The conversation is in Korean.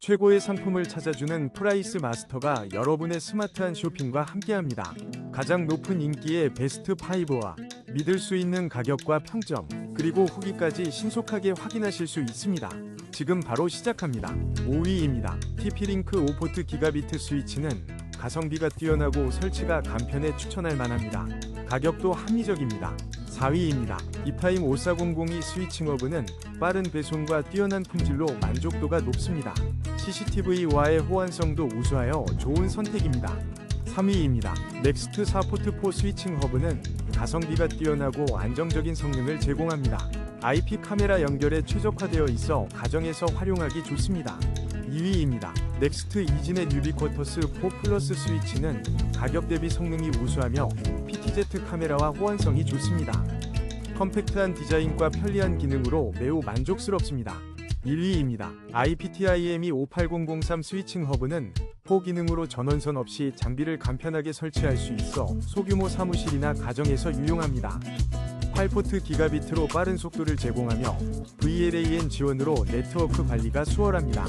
최고의 상품을 찾아주는 프라이스 마스터가 여러분의 스마트한 쇼핑과 함께합니다. 가장 높은 인기의 베스트 5와 믿을 수 있는 가격과 평점, 그리고 후기까지 신속하게 확인하실 수 있습니다. 지금 바로 시작합니다. 5위입니다. TP-링크 5포트 기가비트 스위치는 가성비가 뛰어나고 설치가 간편해 추천할 만합니다. 가격도 합리적입니다. 4위입니다. 이타임 5400이 스위칭 허브는 빠른 배송과 뛰어난 품질로 만족도가 높습니다. CCTV와의 호환성도 우수하여 좋은 선택입니다. 3위입니다. 넥스트 4 포트 4 스위칭 허브는 가성비가 뛰어나고 안정적인 성능을 제공합니다. IP 카메라 연결에 최적화되어 있어 가정에서 활용하기 좋습니다. 2위입니다. 넥스트 이진의 유비쿼터스 4 플러스 스위치는 가격 대비 성능이 우수하며 PTZ 카메라와 호환성이 좋습니다. 컴팩트한 디자인과 편리한 기능으로 매우 만족스럽습니다. 1위입니다. IPTIME 58003 스위칭 허브는 포 기능으로 전원선 없이 장비를 간편하게 설치할 수 있어 소규모 사무실이나 가정에서 유용합니다. 8포트 기가비트로 빠른 속도를 제공하며 VLAN 지원으로 네트워크 관리가 수월합니다.